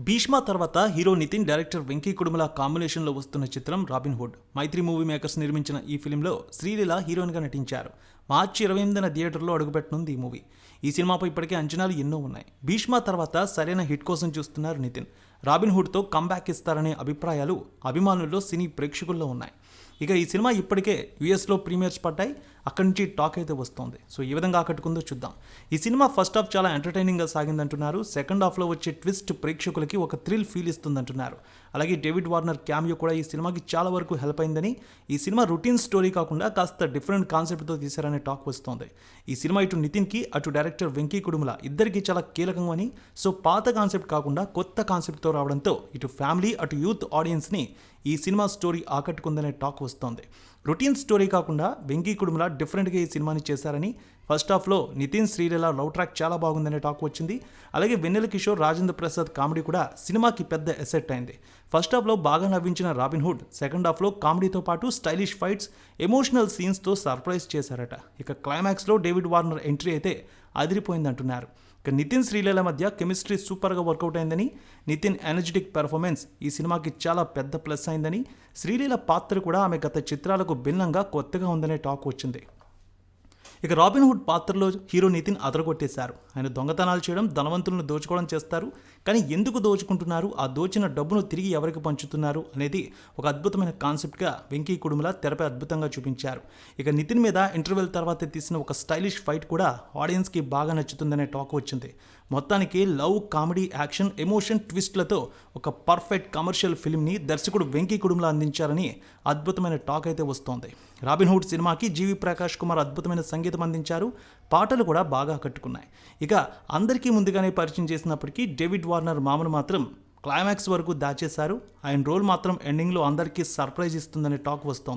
భీష్మ తర్వాత hero Nithin director Venky Kudumula కాంబినేషన్లో వస్తున్న చిత్రం Robin Hood. Mythri movie makers నిర్మించిన ఈ ఫిలింలో శ్రీలీల హీరోయిన్గా నటించారు. మార్చి ఇరవై ఎనిమిదిన థియేటర్లో అడుగుపెట్టనుంది ఈ మూవీ. ఈ సినిమాపై ఇప్పటికే అంచనాలు ఎన్నో ఉన్నాయి. భీష్మ తర్వాత సరైన హిట్ కోసం చూస్తున్నారు నితిన్. రాబిన్ హుడ్తో కంబ్యాక్ ఇస్తారనే అభిప్రాయాలు అభిమానుల్లో సినీ ప్రేక్షకుల్లో ఉన్నాయి. ఇక ఈ సినిమా ఇప్పటికే యూఎస్లో ప్రీమియర్స్ పడ్డాయి. అక్కడి నుంచి టాక్ అయితే వస్తోంది. సో ఈ విధంగా ఆకట్టుకుందో చూద్దాం. ఈ సినిమా ఫస్ట్ హాఫ్ చాలా ఎంటర్టైనింగ్గా సాగిందంటున్నారు. సెకండ్ హాఫ్లో వచ్చే ట్విస్ట్ ప్రేక్షకులకి ఒక థ్రిల్ ఫీల్ ఇస్తుందంటున్నారు. అలాగే డేవిడ్ వార్నర్ క్యామియో కూడా ఈ సినిమాకి చాలా వరకు హెల్ప్ అయిందని. ఈ సినిమా రొటీన్ స్టోరీ కాకుండా కాస్త డిఫరెంట్ కాన్సెప్ట్తో తీశారని టాక్ వస్తోంది. ఈ సినిమా ఇటు నితిన్కి అటు డైరెక్టర్ వెంకీ కుడుముల ఇద్దరికి చాలా కీలకమని సో పాత కాన్సెప్ట్ కాకుండా కొత్త కాన్సెప్ట్తో రావడంతో ఇటు ఫ్యామిలీ అటు యూత్ ఆడియన్స్ని ఈ సినిమా స్టోరీ ఆకట్టుకుందనే టాక్ వస్తోంది. రొటీన్ స్టోరీ కాకుండా వెంకీ కుడుముల డిఫరెంట్గా ఈ సినిమాని చేశారని ఫస్ట్ హాఫ్లో నితిన్ శ్రీలీల లవ్ ట్రాక్ చాలా బాగుందనే టాక్ వచ్చింది. అలాగే వెన్నెల కిషోర్ రాజేంద్ర ప్రసాద్ కామెడీ కూడా సినిమాకి పెద్ద ఎసెట్ అయింది. ఫస్ట్ హాఫ్లో బాగా నవ్వించిన రాబిన్ హుడ్ సెకండ్ హాఫ్లో కామెడీతో పాటు స్టైలిష్ ఫైట్స్ ఎమోషనల్ సీన్స్తో సర్ప్రైజ్ చేశారట. ఇక క్లైమాక్స్లో డేవిడ్ వార్నర్ ఎంట్రీ అయితే అదిరిపోయిందంటున్నారు. ఇక నితిన్ శ్రీలీల మధ్య కెమిస్ట్రీ సూపర్గా వర్కౌట్ అయిందని నితిన్ ఎనర్జెటిక్ పెర్ఫార్మెన్స్ ఈ సినిమాకి చాలా పెద్ద ప్లస్ అయిందని శ్రీలీల పాత్ర కూడా ఆమె గత చిత్రాలకు భిన్నంగా కొత్తగా ఉందనే టాక్ వచ్చింది. ఇక రాబిన్ హుడ్ పాత్రలో హీరో నితిన్ అదరగొట్టేశారు. ఆయన దొంగతనాలు చేయడం ధనవంతులను దోచుకోవడం చేస్తారు. కానీ ఎందుకు దోచుకుంటున్నారు? ఆ దోచిన డబ్బును తిరిగి ఎవరికి పంచుతున్నారు? అనేది ఒక అద్భుతమైన కాన్సెప్ట్గా వెంకీ కుడుముల తెరపై అద్భుతంగా చూపించారు. ఇక నితిన్ మీద ఇంటర్వెల్ తర్వాత తీసిన ఒక స్టైలిష్ ఫైట్ కూడా ఆడియన్స్కి బాగా నచ్చుతుందనే టాక్ వచ్చింది. మొత్తానికి లవ్ కామెడీ యాక్షన్ ఎమోషన్ ట్విస్ట్లతో ఒక పర్ఫెక్ట్ కమర్షియల్ ఫిల్మ్ని దర్శకుడు వెంకీ కుడుముల అందించారని అద్భుతమైన టాక్ అయితే వస్తోంది. రాబిన్ హుడ్ సినిమాకి జీవి ప్రకాష్ కుమార్ అద్భుతమైన సంగీతం అందించారు. పాటలు కూడా బాగా కట్టుకున్నాయి ఇక అందరికీ ముందుగానే పరిచయం చేసినప్పటికీ డేవిడ్ వార్నర్ మామను మాత్రం క్లైమాక్స్ వరకు దాచేశారు. ఆయన రోల్ మాత్రం ఎండింగ్లో అందరికీ సర్ప్రైజ్ ఇస్తుందనే టాక్ వస్తోంది.